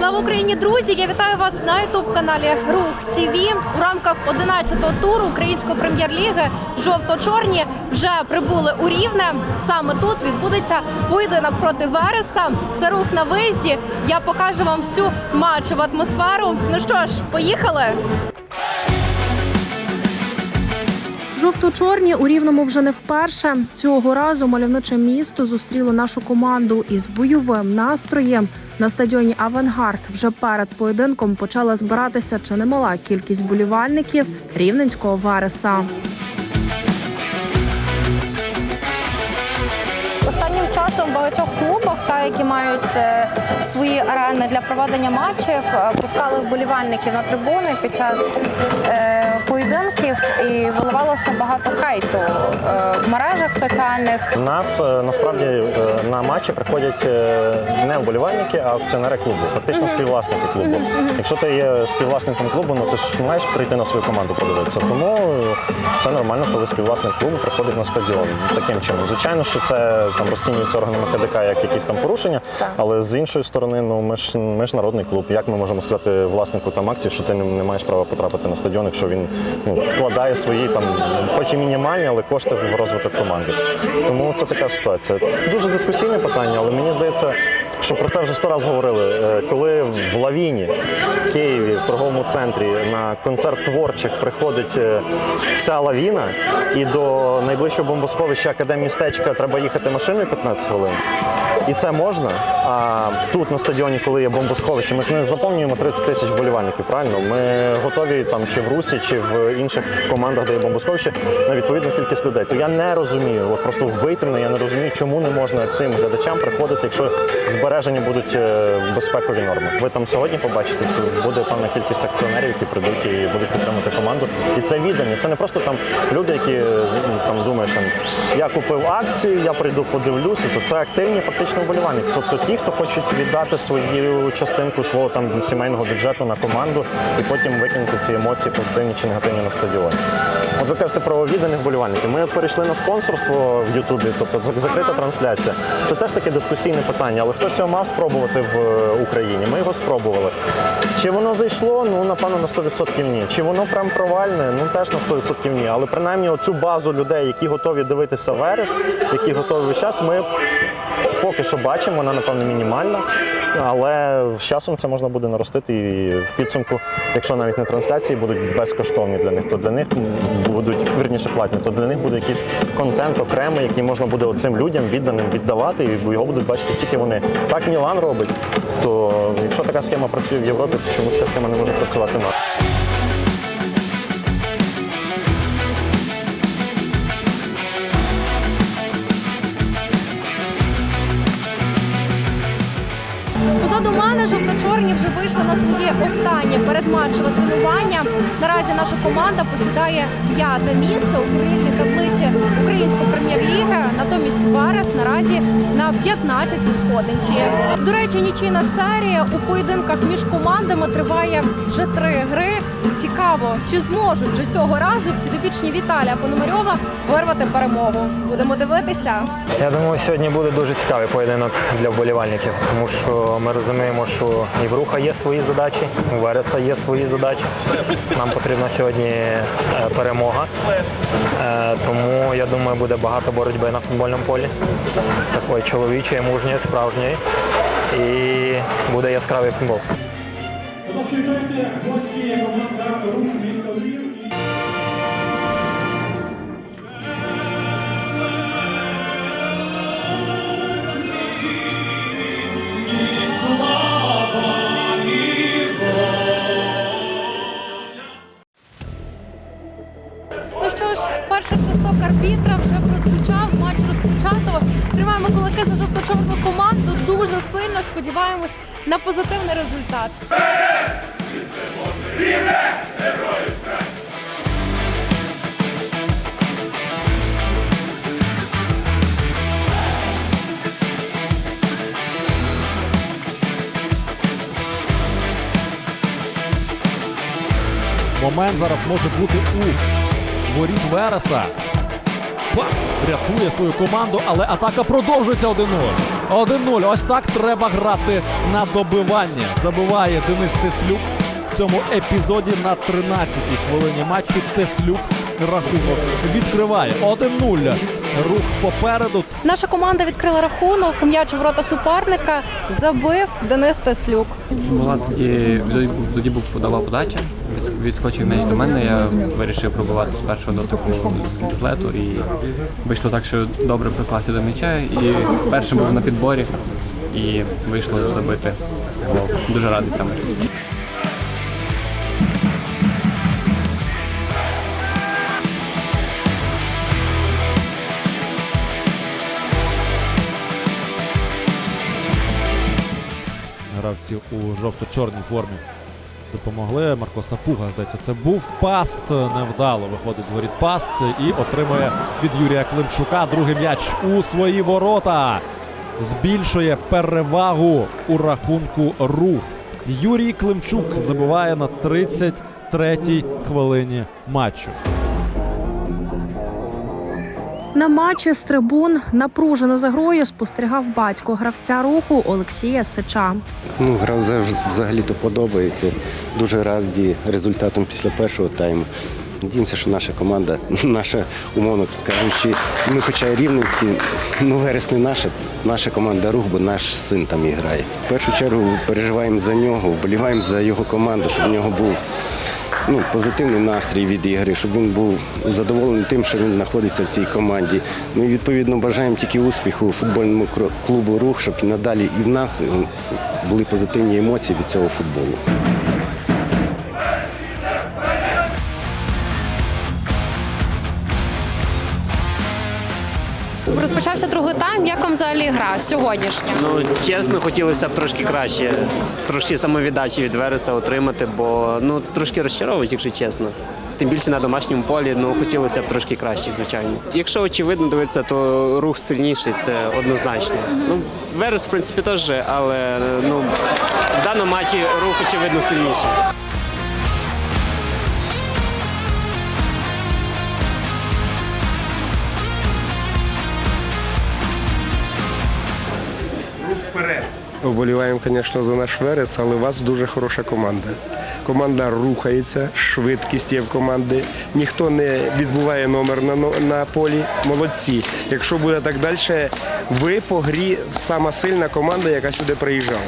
Слава Україні, друзі! Я вітаю вас на ютуб каналі Рух ТВ. У рамках 11-го туру української прем'єр-ліги жовто-чорні вже прибули у Рівне. Саме тут відбудеться поєдинок проти Вереса. Це рух на виїзді. Я покажу вам всю матчеву атмосферу. Ну що ж, поїхали. Жовто-чорні у рівному вже не вперше. Цього разу мальовниче місто зустріло нашу команду із бойовим настроєм. На стадіоні Авангард вже перед поєдинком почала збиратися чи немала кількість болівальників рівненського Вереса. Останнім часом багатьох клубах, та які мають е, свої арени для проведення матчів, е, пускали вболівальників на трибуни під час е, поєдинків і виливалося багато хейту е, в мережах соціальних. У нас е, насправді е, на матчі приходять не вболівальники, а акціонери клубу, фактично співвласники клубу. Якщо ти є співвласником клубу, ну ти ж маєш прийти на свою команду подивитися. Тому це нормально, коли співвласник клубу приходить на стадіон таким чином. Звичайно, що це там розцінюється органами КДК як якісь там порушення, але з іншої сторони, ну ми ж ми ж народний клуб. Як ми можемо сказати власнику там акції, що ти не маєш права потрапити на стадіон, якщо він ну, вкладає свої там, хоч і мінімальні, але кошти в розвиток команди. Тому це така ситуація. Дуже дискусійне питання, але мені здається, що про це вже сто разів говорили. Е, Коли в Лавіні, в Києві, в торговому центрі на концерт творчих приходить е, вся лавіна, і до найближчого бомбосховища академмістечка треба їхати машиною 15 хвилин. І це можна. А тут на стадіоні, коли є бомбосховище, ми ж не заповнюємо 30 тисяч вболівальників. Правильно, ми готові там чи в Русі, чи в інших командах, де є бомбосховище, на відповідну кількість людей. То я не розумію, от просто вбийте мене, я не розумію, чому не можна цим глядачам приходити, якщо збережені будуть е, безпекові норми. Ви там сьогодні побачите, буде певна кількість акціонерів, які прийдуть і будуть підтримувати команду. І це віддані. Це не просто там люди, які ну, там думаєш, там, я купив акцію, я прийду подивлюся. Це, це активні фактично вболівальники. Тобто ті, хто хочуть віддати свою частинку свого там сімейного бюджету на команду і потім викинути ці емоції позитивні чи негативні на стадіоні. От ви кажете про відданих вболівальників. Ми перейшли на спонсорство в Ютубі, тобто закрита трансляція. Це теж таке дискусійне питання, але хтось його мав спробувати в е, Україні. Ми його спробували. Чи воно зайшло? Ну напевно на 100% ні. Чи воно прям провальне? Ну теж на 100% ні. Але принаймні оцю базу людей, які готові дивитися верес, які готові весь час, ми поки що бачимо, вона напевно мінімальна. Але з часом це можна буде наростити і в підсумку, якщо навіть не трансляції будуть безкоштовні для них, то для них будуть вірніше платні, то для них буде якийсь контент окремий, який можна буде оцим людям відданим віддавати, і його будуть бачити тільки вони. Так Мілан робить. То якщо така схема працює в Європі, чому така схема не може працювати в Позаду мене жовто-чорні вже вийшли на своє останнє передматчеве тренування. Наразі наша команда посідає п'яте місце у турнірній таблиці української прем'єр-ліги. Натомість Варес наразі на 15-й сходинці. До речі, нічийна серія у поєдинках між командами триває вже три гри. Цікаво, чи зможуть вже цього разу підопічні Віталія Пономарьова вирвати перемогу. Будемо дивитися. Я думаю, сьогодні буде дуже цікавий поєдинок для вболівальників, тому що ми розуміємо, що і в руха є свої задачі, у Вереса є свої задачі. Нам потрібна сьогодні е, перемога. Е, Тому я думаю, буде багато боротьби на футбольному полі. Такої чоловічої, мужньої, справжньої. І буде яскравий футбол. Отож, вітайте гості команда рух місто Львів. Ну перший свисток арбітра вже прозвучав, сподіваємось на позитивний результат. Момент зараз може бути у воріт Вереса. Паст рятує свою команду, але атака продовжується 1-0. 1-0. Ось так треба грати на добивання. Забиває Денис Теслюк в цьому епізоді на 13-й хвилині матчу. Теслюк рахунок відкриває 1-0. Рух попереду. Наша команда відкрила рахунок. М'яч у ворота суперника забив Денис Теслюк. Була тоді, тоді, був подала подача, відскочив м'яч до мене. Я вирішив пробувати з першого дотику з, лету і вийшло так, що добре приклався до м'яча. І першим був на підборі і вийшло забити гол. Дуже радий цьому. Гравці у жовто-чорній формі допомогли. Марко Сапуга, здається, це був паст. Невдало виходить з воріт паст і отримує від Юрія Климчука другий м'яч у свої ворота. Збільшує перевагу у рахунку рух. Юрій Климчук забиває на 33-й хвилині матчу. На матчі з трибун напружено за грою спостерігав батько гравця руху Олексія Сича. Ну, гра взагалі-то подобається. Дуже раді результатом після першого тайму. Надіємося, що наша команда, наша, умовно кажучи, ми хоча й рівненські, ну Верес не наша, наша команда рух, бо наш син там і грає. В першу чергу переживаємо за нього, вболіваємо за його команду, щоб в нього був ну, позитивний настрій від ігри, щоб він був задоволений тим, що він знаходиться в цій команді. Ми відповідно бажаємо тільки успіху футбольному клубу рух, щоб і надалі і в нас були позитивні емоції від цього футболу. Розпочався другий тайм. Як вам взагалі гра сьогоднішня? Ну, чесно, хотілося б трошки краще, трошки самовіддачі від Вереса отримати, бо ну трошки розчаровують, якщо чесно. Тим більше на домашньому полі, ну хотілося б трошки краще, звичайно. Якщо очевидно дивитися, то рух сильніший, це однозначно. Ну, Верес, в принципі, теж, але ну в даному матчі рух очевидно сильніший. Вболіваємо, звісно, за наш Верес, але у вас дуже хороша команда. Команда рухається, швидкість є в команди. Ніхто не відбуває номер на, на полі. Молодці. Якщо буде так далі, ви по грі сама сильна команда, яка сюди приїжджала.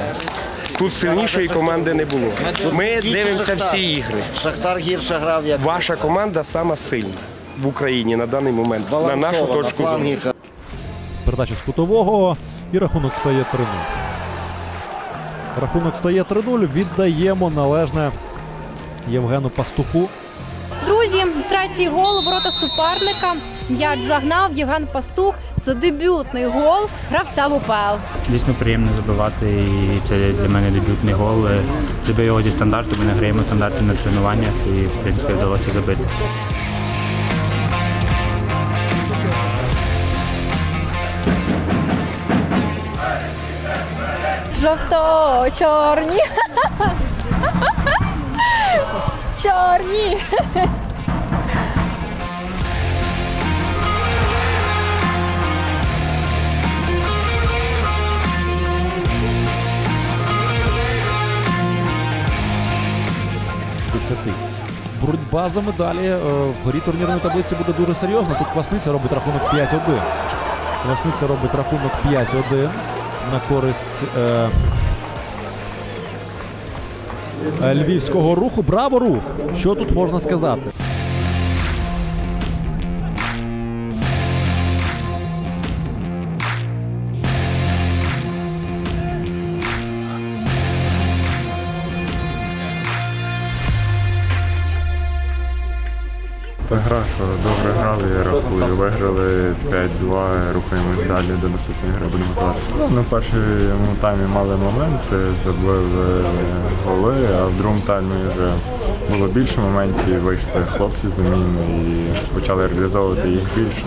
Тут сильнішої команди не було. Ми дивимося всі ігри. Шахтар гірше грав, як Ваша команда сама сильна в Україні на даний момент, на нашу точку зору. Передача з кутового і рахунок стає 3-0. Рахунок стає 3-0. Віддаємо належне Євгену Пастуху. Друзі, третій гол ворота суперника. М'яч загнав Євген Пастух. Це дебютний гол гравця в УПЛ. Дійсно приємно забивати, і це для мене дебютний гол. Забив його зі стандарту, ми не граємо стандарти на тренуваннях і, в принципі, вдалося забити. Жовто-чорні. Чорні. Десяти. Боротьба за медалі е, вгорі турнірної таблиці буде дуже серйозно. Тут Квасниця робить рахунок 5-1. Квасниця робить рахунок 5-1 на користь е, е, львівського руху. Браво рух! Що тут можна сказати? Та гра, що добре грали, я рахую. Виграли 5-2, рухаємось далі до наступної гри, будемо готуватися. Ну, в першому таймі мали моменти, забили голи, а в другому таймі вже було більше моментів, вийшли хлопці з заміни і почали реалізовувати їх більше.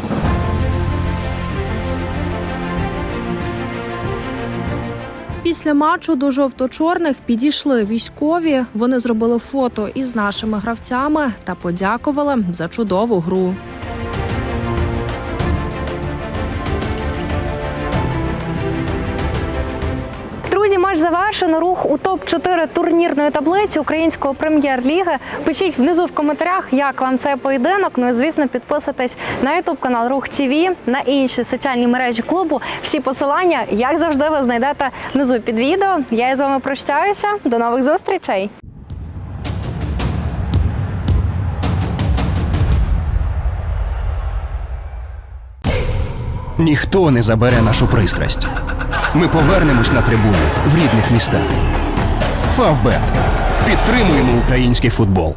Після матчу до жовто-чорних підійшли військові. Вони зробили фото із нашими гравцями та подякували за чудову гру. Матч завершено. Рух у топ 4 турнірної таблиці української прем'єр-ліги. Пишіть внизу в коментарях, як вам цей поєдинок. Ну і звісно, підписуйтесь на ютуб канал Рух ТВ, на інші соціальні мережі клубу. Всі посилання, як завжди, ви знайдете внизу під відео. Я із вами прощаюся. До нових зустрічей. Ніхто не забере нашу пристрасть. Ми повернемось на трибуни в рідних містах. Фавбет. Підтримуємо український футбол.